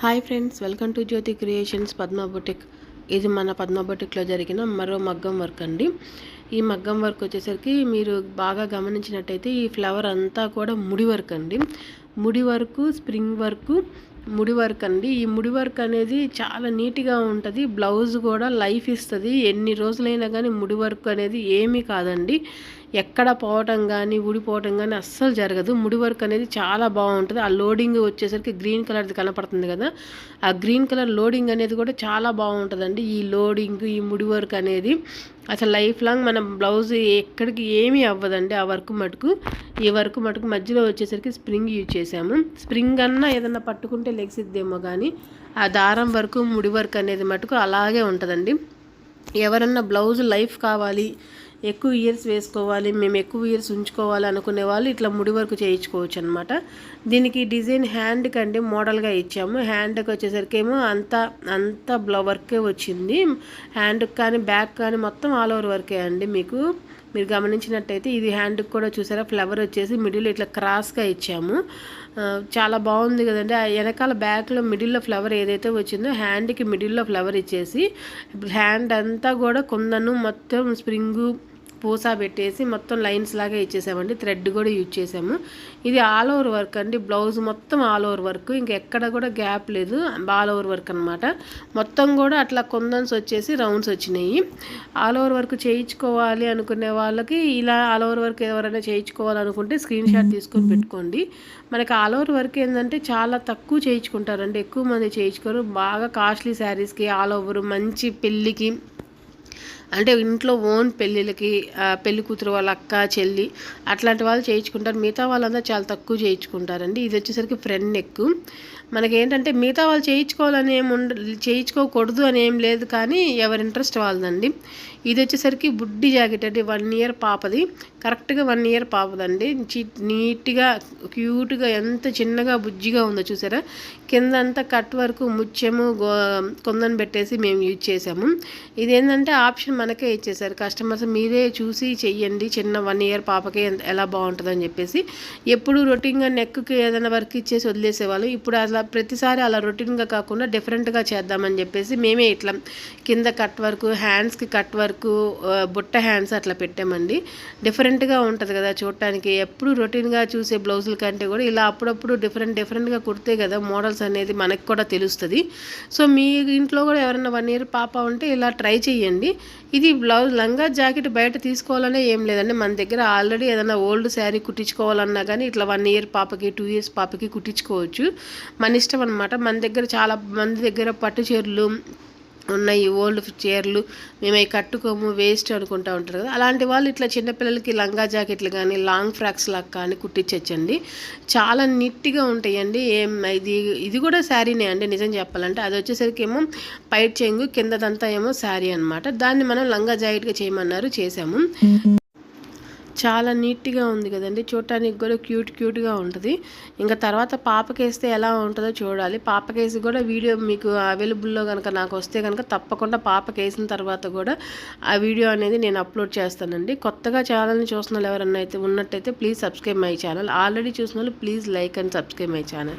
Hi friends welcome to Jyothi creations Padma boutique. ఇది మన పద్మ బొటిక్లో జరిగిన మరో మగ్గం వర్క్ అండి. ఈ మగ్గం వర్క్ వచ్చేసరికి మీరు బాగా గమనించినట్టయితే ఈ ఫ్లవర్ అంతా కూడా ముడి వర్క్ అండి. ముడి వర్క్ స్ప్రింగ్ వర్క్ ముడి వర్క్ అండి. ఈ ముడి వర్క్ అనేది చాలా నీట్గా ఉంటుంది. బ్లౌజ్ కూడా లైఫ్ ఇస్తుంది. ఎన్ని రోజులైనా కానీ ముడి వర్క్ అనేది ఏమీ కాదండి. ఎక్కడ పోవటం కానీ ఊడిపోవటం కానీ అస్సలు జరగదు. ముడి వర్క్ అనేది చాలా బాగుంటుంది. ఆ లోడింగ్ వచ్చేసరికి గ్రీన్ కలర్ది కనపడుతుంది కదా. ఆ గ్రీన్ కలర్ లోడింగ్ అనేది కూడా చాలా బాగుంటుందండి. ఈ లోడింగ్ ఈ ముడి వర్క్ అనేది అసలు లైఫ్ లాంగ్ మనం బ్లౌజ్ ఎక్కడికి ఏమీ అవ్వదండి. ఆ వర్క్ మటుకు. ఈ వర్క్ మటుకు మధ్యలో వచ్చేసరికి స్ప్రింగ్ యూజ్ చేసాము స్ప్రింగ్ అన్నా ఏదన్నా పట్టుకుంటే లెగ్సిద్దేమో కానీ ఆ దారం వరకు ముడి వర్క్ అనేది మటుకు అలాగే ఉంటుందండి. ఎవరన్నా బ్లౌజ్ లైఫ్ కావాలి ఎక్కువ ఇయర్స్ వేసుకోవాలి మేము ఎక్కువ ఇయర్స్ ఉంచుకోవాలి అనుకునే వాళ్ళు ఇట్లా ముడి వరకు చేయించుకోవచ్చు అనమాట దీనికి డిజైన్ హ్యాండ్కి అండి మోడల్గా ఇచ్చాము. హ్యాండ్కి వచ్చేసరికి ఏమో అంత అంత బ్లౌ వర్కే వచ్చింది. హ్యాండ్కి కానీ బ్యాక్ కానీ మొత్తం ఆల్ ఓవర్ వర్కే అండి మీకు. మీరు గమనించినట్టయితే ఇది హ్యాండ్కి కూడా చూసారా? ఫ్లవర్ వచ్చేసి మిడిల్ ఇట్లా క్రాస్గా ఇచ్చాము. చాలా బాగుంది కదండి. ఆ వెనకాల బ్యాక్లో మిడిల్లో ఫ్లవర్ ఏదైతే వచ్చిందో హ్యాండ్కి మిడిల్లో ఫ్లవర్ ఇచ్చేసి హ్యాండ్ అంతా కూడా కొందను మొత్తం స్ప్రింగు పూసా పెట్టేసి మొత్తం లైన్స్ లాగా ఇచ్చేసామండి. థ్రెడ్ కూడా యూజ్ చేసాము. ఇది ఆల్ ఓవర్ వర్క్ అండి. బ్లౌజ్ మొత్తం ఆల్ ఓవర్ వర్క్. ఇంకెక్కడ కూడా గ్యాప్ లేదు. ఆల్ ఓవర్ వర్క్ అనమాట మొత్తం కూడా అట్లా కొందన్స్ వచ్చేసి రౌండ్స్ వచ్చినాయి. ఆల్ ఓవర్ వర్క్ చేయించుకోవాలి అనుకునే వాళ్ళకి ఇలా ఆల్ ఓవర్ వర్క్ ఎవరైనా చేయించుకోవాలనుకుంటే స్క్రీన్ షాట్ తీసుకొని పెట్టుకోండి. మనకి ఆల్ ఓవర్ వర్క్ ఏంటంటే చాలా తక్కువ చేయించుకుంటారండి. ఎక్కువ మంది చేయించుకోరు. బాగా కాస్ట్లీ శారీస్కి ఆల్ ఓవర్ మంచి పెళ్ళికి అంటే ఇంట్లో ఓన్ పెళ్ళిళ్ళకి పెళ్ళి కూతురు వాళ్ళ అక్క చెల్లి అట్లాంటి వాళ్ళు చేయించుకుంటారు. మిగతా వాళ్ళందరూ చాలా తక్కువ చేయించుకుంటారండి. ఇది వచ్చేసరికి ఫ్రెండ్ నెక్ మనకేంటంటే మిగతా వాళ్ళు చేయించుకోవాలని ఏమి ఉండ చేయించుకోకూడదు అని ఏం లేదు కానీ ఎవరి ఇంట్రెస్ట్ వాళ్ళదండి. ఇది వచ్చేసరికి బుడ్డి జాకెట్ అండి. వన్ ఇయర్ పాపది. కరెక్ట్గా వన్ ఇయర్ పాపదండి. నీట్గా క్యూట్గా ఎంత చిన్నగా బుజ్జిగా ఉందో చూసారా? కింద అంతా కట్ వరకు ముత్యము కొందని పెట్టేసి మేము యూజ్ చేసాము. ఇదేంటంటే ఆప్షన్ మనకే ఇచ్చేసారు కస్టమర్స్ మీరే చూసి చెయ్యండి. చిన్న వన్ ఇయర్ పాపకే ఎలా బాగుంటుందని చెప్పేసి ఎప్పుడు రొటీన్గా నెక్కి ఏదైనా వర్క్ ఇచ్చేసి వదిలేసేవాళ్ళు. ఇప్పుడు అలా ప్రతిసారి అలా రొటీన్గా కాకుండా డిఫరెంట్గా చేద్దామని చెప్పేసి మేమే ఇట్లా కింద కట్ వర్క్ హ్యాండ్స్కి కట్ వర్క్ బుట్ట హ్యాండ్స్ అట్లా పెట్టామండి. డిఫరెంట్గా ఉంటుంది కదా చూడటానికి. ఎప్పుడు రొటీన్గా చూసే బ్లౌజుల కంటే కూడా ఇలా అప్పుడప్పుడు డిఫరెంట్ డిఫరెంట్గా కుడితే కదా మోడల్స్ అనేది మనకు కూడా తెలుస్తుంది. సో మీ ఇంట్లో కూడా ఎవరైనా వన్ ఇయర్ పాప ఉంటే ఇలా ట్రై చేయండి ఇది బ్లౌజ్ లంగా జాకెట్ బయట తీసుకోవాలనే ఏం లేదండి. మన దగ్గర ఆల్రెడీ ఏదైనా ఓల్డ్ శారీ కుట్టించుకోవాలన్నా కానీ ఇట్లా వన్ ఇయర్ పాపకి టూ ఇయర్స్ పాపకి కుట్టించుకోవచ్చు. మన ఇష్టం అనమాట మన దగ్గర చాలా మంది దగ్గర పట్టు చీరలు ఉన్నాయి ఓల్డ్ చీరలు మేము అవి కట్టుకోము వేస్ట్ అనుకుంటూ ఉంటారు కదా. అలాంటి వాళ్ళు ఇట్లా చిన్నపిల్లలకి లంగా జాకెట్లు కానీ లాంగ్ ఫ్రాక్స్ లాగా కానీ కుట్టించచ్చండి. చాలా నీట్గా ఉంటాయండి. ఏం ఇది ఇది కూడా శారీనే అండి నిజం చెప్పాలంటే. అది వచ్చేసరికి ఏమో పైట్ చెంగు కిందదంతా ఏమో శారీ అనమాట దాన్ని మనం లంగా జాకెట్గా చేయమన్నారు చేసాము చాలా నీట్గా ఉంది కదండి. చూడటానికి కూడా క్యూట్ క్యూట్గా ఉంటుంది. ఇంకా తర్వాత పాపకేస్తే ఎలా ఉంటుందో చూడాలి. పాపకేసి కూడా వీడియో మీకు అవైలబుల్లో కనుక నాకు వస్తే కనుక తప్పకుండా పాపకేసిన తర్వాత కూడా ఆ వీడియో అనేది నేను అప్లోడ్ చేస్తానండి. కొత్తగా ఛానల్ని చూసిన వాళ్ళు ఎవరన్నా అయితే ఉన్నట్టయితే please subscribe my channel. Already చూసిన వాళ్ళు please like and subscribe my channel.